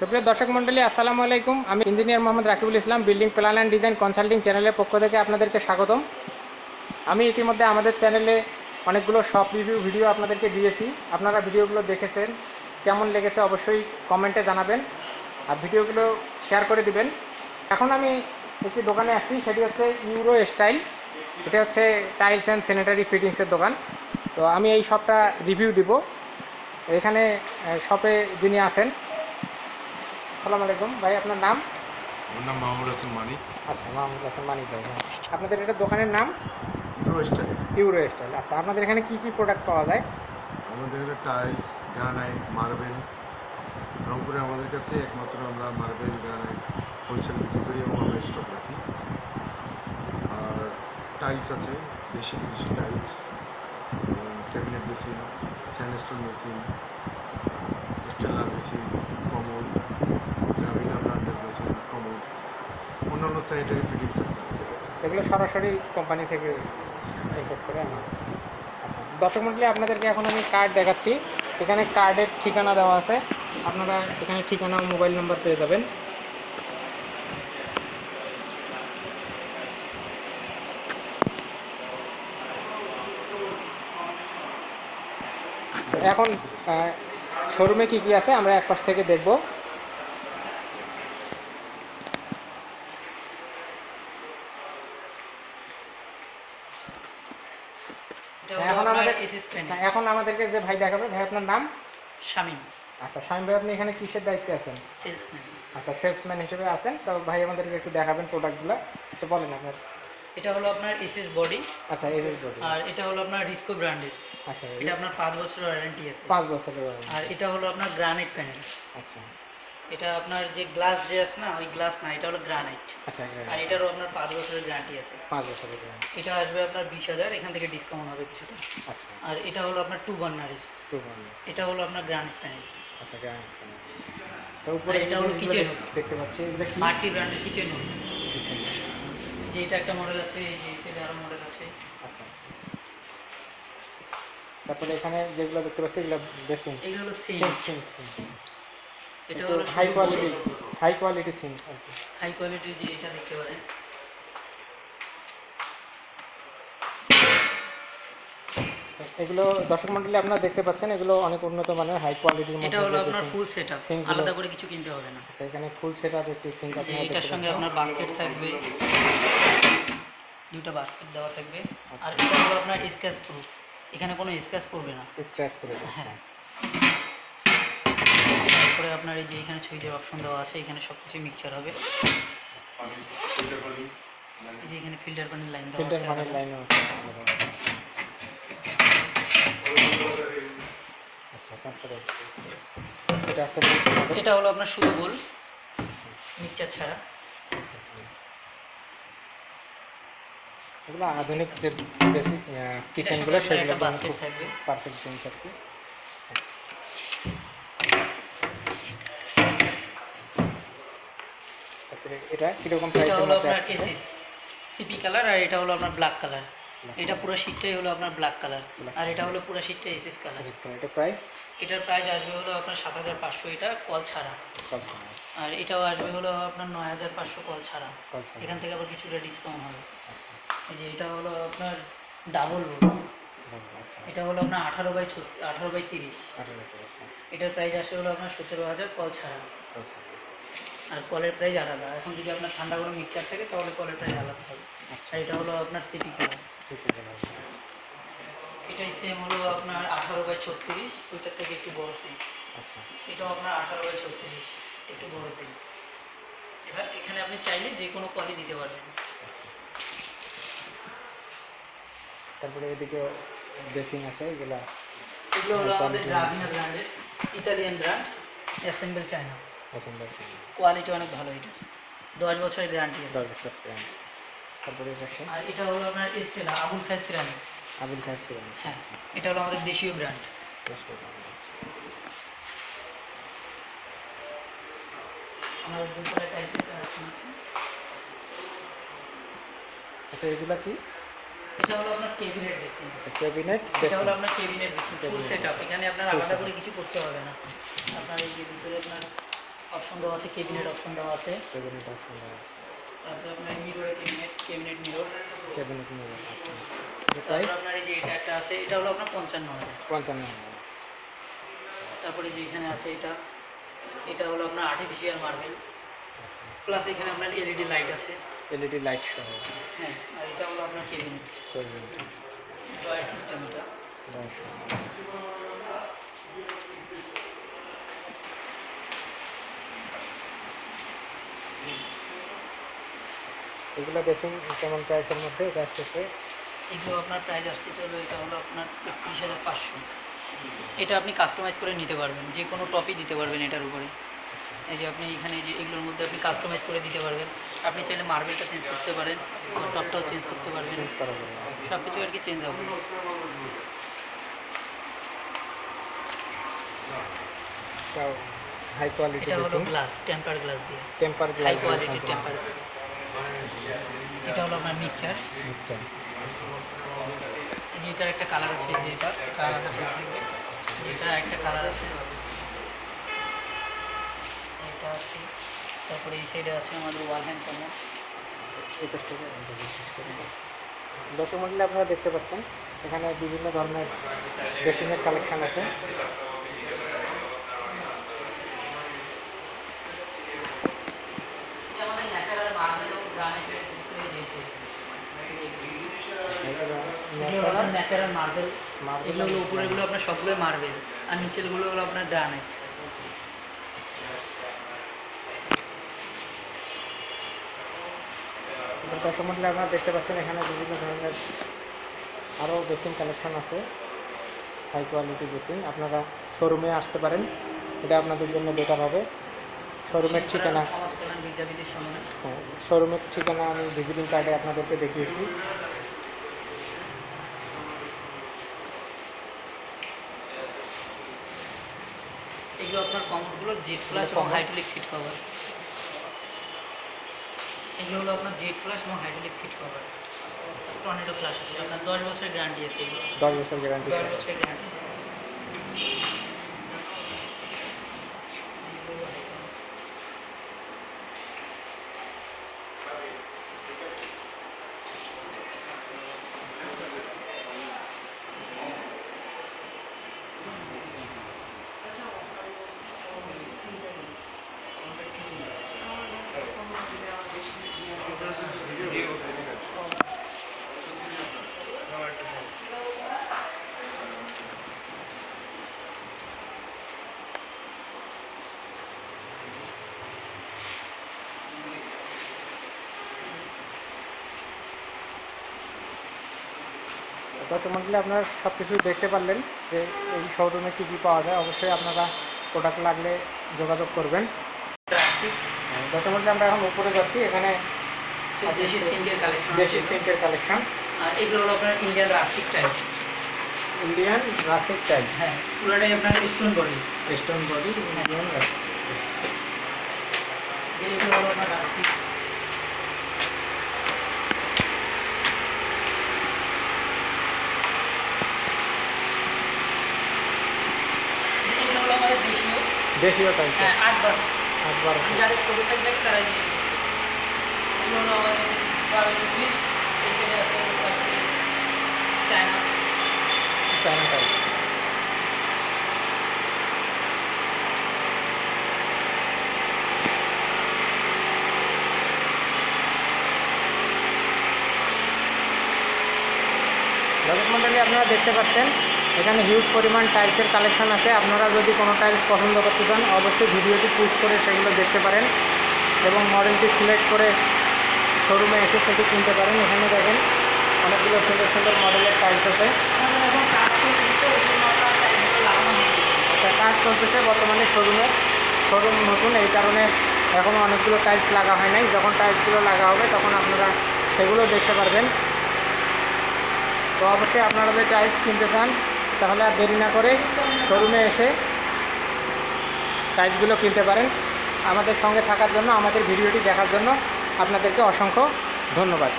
সুপ্রিয় দর্শক মণ্ডলী, আসসালামু আলাইকুম। আমি engineer Mohammad Rakibul Islam, building plan and design consulting চ্যানেলের পক্ষ থেকে আপনাদেরকে স্বাগতম। আমি ইতিমধ্যে আমাদের চ্যানেলে অনেকগুলো শপ রিভিউ ভিডিও আপনাদেরকে দিয়েছি। আপনারা ভিডিওগুলো দেখেছেন, কেমন লেগেছে অবশ্যই কমেন্টে জানাবেন আর ভিডিওগুলো শেয়ার করে দিবেন। এখন আমি একটি দোকানে আসছি, সেটি হচ্ছে ইউরো স্টাইল। এটা হচ্ছে টাইলস অ্যান্ড স্যানিটারি ফিটিংসের দোকান। তো আমি এই শপটা রিভিউ দিব। এখানে শপে যিনি আছেন আসসালামু আলাইকুম। ভাই আপনার নাম? আমার নাম মাহমুদ হাসান মানিক। আচ্ছা মাহমুদ হাসান মানিক ভাই। আপনাদের এটা দোকানের নাম? হিরো স্টাইল ইউরো স্টাইল আচ্ছা আপনাদের এখানে কি কি প্রোডাক্ট পাওয়া যায়? আমাদের এখানে টাইলস গ্রানাইট মার্বেল রংপুরে আমাদের কাছে একমাত্র আমরা মার্বেল গ্রানাইট হোলসেল বিক্রি করি এবং আমরা স্টক রাখি। আর টাইলস আছে দেশি বিদেশি tiles cabinet machine sandstone machine stellar machine machine common অন্যান্য স্যানিটারি ফিটিংস এগুলো সরাসরি কোম্পানি থেকে ইম্পোর্ট করে আনা। আচ্ছা দর্শক মন্ডলী, আপনাদেরকে এখন আমি কার্ড দেখাচ্ছি। এখানে কার্ডের ঠিকানা দেওয়া আছে। আপনারা এখানে ঠিকানা মোবাইল নাম্বার পেয়ে যাবেন। এখন শোরুমে কি কি আছে আমরা এক পাশ থেকে দেখব এটা এখন হলো আপনার আমাদের এসএস হ্যাঁ, এখন আমাদেরকে যে ভাই দেখাবে ভাই আপনার নাম? শামিম। আচ্ছা স্বামী ভাই আপনি এখানে কিসের দায়িত্বে আছেন? সেলসম্যান। আচ্ছা সেলসম্যান হিসেবে আছেন। তো ভাই আমাদেরকে একটু দেখাবেন প্রোডাক্টগুলো। আচ্ছা বলেন আপনার। এটা হলো আপনার এসএস বডি। আচ্ছা যে বডি। আর এটা হলো আপনার রিস্কো ব্র্যান্ডের। আচ্ছা এটা আপনার পাঁচ বছরের ওয়ারেন্টি আছে। পাঁচ বছরের warranty। আর এটা হলো আপনার গ্রানাইট প্যানেল। আচ্ছা। এটা আপনার যে গ্লাস যে আছে না ওই গ্লাস না এটা হলো গ্রানাইট আচ্ছা আর এটারও আপনার পাঁচ বছরের গ্যারান্টি আছে। পাঁচ বছরের warranty। এটা আসবে আপনার বিশ হাজার এখান থেকে ডিসকাউন্ট হবে কিছুটা। আচ্ছা। আর এটা হলো আপনার টু বার্নারের টু বন্ধ এটা হলো আপনার গ্রানাইট প্যানেল আচ্ছা গ্রাম তো উপরে এটা হলো যেগুলো দেখতে পাচ্ছি এগুলো কি? মাল্টি ব্র্যান্ডের কিচেন। যে এটা একটা মডেল আছে এই যে সেটা আরও মডেল আছে। আচ্ছা আচ্ছা। তারপরে এখানে যেগুলো দেখতে পাচ্ছি এগুলো বেসিন। এগুলো হলো সিম এটা হলো হাই কোয়ালিটি হাই কোয়ালিটি সিম হাই কোয়ালিটির যে এটা দেখতে পারেন। এগুলো দর্শক মন্ডলী আপনারা দেখতে পাচ্ছেন এগুলো অনেক উন্নত মানের হাই কোয়ালিটির মধ্যে এটা হলো আপনার ফুল সেটআপ আলাদা করে কিছু কিনতে হবে না। আচ্ছা এখানে ফুল সেট আপ একটি সিঙ্ক যে এটার সঙ্গে আপনার বাস্কেট থাকবে। দুটো বাস্কেট দেওয়া থাকবে। আচ্ছা। আর এটা হলো আপনার স্ক্র্যাচ প্রুফ এখানে কোনো স্ক্র্যাচ পড়বে না। স্ক্র্যাচ করে দিচ্ছে হ্যাঁ। তারপরে আপনার এই যে এখানে সুইচের অপশন দেওয়া আছে এখানে সব কিছু মিক্সচার হবে। এই যে এখানে ফিল্টার পানির লাইন দেওয়া আছে আচ্ছা এটা হলো আপনার শুধু গোল মিক্সচার ছাড়া। এগুলো আধুনিক যে বেসিক কিচেনগুলো সেগুলো পারফেক্ট জিনিস আর কি। এটা কীরকম এটা হলো আপনার এসএস সিপি কালার আর এটা হলো আপনার ব্ল্যাক কালার এটা পুরো শীটটাই হলো আপনার ব্ল্যাক কালার আর এটা হলো পুরো শীটটা এসএস কালার এটা প্রাইস এটার প্রাইস আসবে হলো আপনার সাত হাজার পাঁচশো এটা কল ছাড়া। আর এটাও আসবে হলো আপনার নয় হাজার পাঁচশো কল ছাড়া। এখান থেকে আবার কিছুটা ডিসকাউন্ট হবে। আচ্ছা। এই যে এটা হলো আপনার ডাবল রোড আচ্ছা। এটা হলো আপনার আঠারো বাই আঠারো বাই তিরিশ। এটার প্রাইস আসে হলো আপনার সতেরো হাজার কল ছাড়া। আচ্ছা আর কলের প্রাইস আলাদা। এখন যদি আপনার ঠান্ডা গরম মিক্সচার থাকে তাহলে কলের প্রাইস আলাদা হবে। আচ্ছা। আর এটা হলো আপনার সিপি কালার ঠিক আছে এটাই সেম হলো আপনার আঠারো বাই ছত্রিশ ওইটার থেকে একটু বড় সাইজ আচ্ছা। এটাও আপনার আঠারো বাই ছত্রিশ একটু বড় সাইজ এবার এখানে আপনি চাইলে যে কোনো কলই দিতে পারবেন। তারপরে এদিকে বেসিং আছে এগুলা এগুলো হলো আমাদের গ্রাভিনা ব্র্যান্ডের ইতালিয়ান ব্র্যান্ড অ্যাসেম্বল চায়না পছন্দ আছে কোয়ালিটি অনেক ভালো এটা। দশ বছরের গ্যারান্টি আছে। দশ বছর প্রায় তারপরে পাশে? আর এটা হলো আপনার এস্টেলা আবুল খায় সিরামিক্স আবুল ছিলেন হ্যাঁ এটা হলো আমাদের দেশীয় ব্র্যান্ড আমাদের দুতলা টাইলসের কালেকশন আছে আচ্ছা এগুলা কি? এটা হলো আপনার কেবিনেট আচ্ছা ক্যাবিনেট এটা হলো আপনার ফুল এখানে আপনার আলাদা করে কিছু করতে হবে না। আপনার এই যে ভিতরে আপনার অপশন দেওয়া আছে কেবিনেট অপশন দেওয়া আছে। ক্যাবিনেট অপশন আছে। তারপরে আপনার মিররের cabinet cabinet mirror cabinet mirror তারপরে আপনার এই যে এটা একটা আছে এটা হলো আপনার পঞ্চান্ন হাজার। পঞ্চান্ন হাজার। তারপরে যে এখানে আছে এটা এটা হলো আপনার আর্টিফিশিয়াল মার্বেল প্লাস এখানে আপনার এলইডি লাইট আছে। এলইডি লাইট সহ। হ্যাঁ আর এটা হলো আপনার কেবিনেট চলবে ড্রয়ার সিস্টেম এটা। এগুলো বেসিং কেমন প্রাইসের মধ্যে? এটা আসতেছে। এগুলো আপনার প্রাইস আসতেছে হলো এটা হলো আপনার তেত্রিশ হাজার পাঁচশো। এটা আপনি কাস্টমাইজ করে নিতে পারবেন যে কোনো টপই দিতে পারবেন এটার উপরে। এই যে আপনি এখানে যে এগুলোর মধ্যে আপনি কাস্টমাইজ করে দিতে পারবেন। আপনি চাইলে মার্বেলটা চেঞ্জ করতে পারেন টপটাও চেঞ্জ করতে পারবেন। সব কিছু আর কি চেঞ্জ হবে। হাই কোয়ালিটি এটা হলো গ্লাস টেম্পার গ্লাস দিয়ে। টেম্পার হাই গ্লাস কোয়ালিটির টেম্পার এটা হলো আপনার মিক্সচার আচ্ছা। এই যে এটার একটা কালার আছে যে এটা আলাদা দেখবে যেটা একটা কালার আছে। এটা আছে। তারপরে এই সাইডে আছে আমাদের ওয়াল হ্যান্ড করে দর্শক মন্ডলী আপনারা দেখতে পাচ্ছেন এখানে বিভিন্ন ধরনের বেসিংয়ের কালেকশন আছে এটা আমাদের ন্যাচারাল মার্বেল এবং গ্রানাইটের ডিসপ্লে দিয়েছে এগুলো হলো ন্যাচারাল মার্বেল এগুলো উপরেগুলো আপনার সবগুলো মার্বেল আর নিচেরগুলো হলো আপনার গ্রানাইট দর্শক আপনারা দেখতে পাচ্ছেন এখানে বিভিন্ন ধরনের আরও বেসিং কালেকশন আছে। হাই কোয়ালিটি বেসিং আপনারা শোরুমে আসতে পারেন। এটা আপনাদের জন্য বেটার হবে। শোরুমের ঠিকানা হ্যাঁ শোরুমের ঠিকানা আমি ভিজিটিং কার্ডে আপনাদেরকে দেখিয়েছি। এগুলো আপনার কমোডগুলো জেড প্লাস এবং হাইড্রোলিক সিট কভার এগুলো হলো আপনার জেড প্লাস এবং hydraulic seat cover tornado plus আছে আপনার দশ বছরের গ্যারান্টি আছে এগুলো। দশ বছরের গ্যারান্টি দশ বছরের গ্যারান্টি মন্ডলী আপনারা সব কিছু দেখতে পারলেন যে এই শোরুমে কী কী পাওয়া যায়। অবশ্যই আপনারা প্রোডাক্ট লাগলে যোগাযোগ করবেন। দর্শক আমরা এখন উপরে যাচ্ছি। এখানে দেশি কালেকশন দেশি সিল্কের কালেকশন আর এগুলো হলো আপনার Indian rustic type Indian rustic type হ্যাঁ পুরোটাই আপনার stone body stone body Indian rustic এগুলো হলো আপনার রাস্টিক এগুলো হলো আমাদের দেশীয় দেশীয় টাইপ হ্যাঁ আট বার আট বারোশো যাদের ছোটো সাইজ থাকে তারাই দিয়ে দেবে। এগুলো হলো আমাদের বারোশো পিস এই সাইডে আছে হলো আপনার চায়না। চায়না টাইপ দর্শক মন্ডলী আপনারা দেখতে পাচ্ছেন এখানে হিউজ পরিমাণ টাইলসের কালেকশন আছে। আপনারা যদি কোনো টাইলস পছন্দ করতে চান, অবশ্যই ভিডিওটি পুশ করে সেগুলো দেখতে পারেন এবং মডেলটি সিলেক্ট করে শোরুমে এসে সেটি কিনতে পারেন। এখানে দেখেন অনেকগুলো সুন্দর সুন্দর মডেলের টাইলস আছে। আচ্ছা কাজ চলতেছে বর্তমানে শোরুমে শোরুম নতুন, এই কারণে এখনও অনেকগুলো টাইলস লাগা হয় নাই। যখন টাইলসগুলো লাগা হবে, তখন আপনারা সেগুলো দেখতে পারবেন। তো অবশ্যই আপনারা যদি টাইলস কিনতে চান তাহলে আর দেরি না করে শোরুমে এসে টাইলসগুলো কিনতে পারেন। আমাদের সঙ্গে থাকার জন্য, আমাদের ভিডিওটি দেখার জন্য আপনাদেরকে অসংখ্য ধন্যবাদ।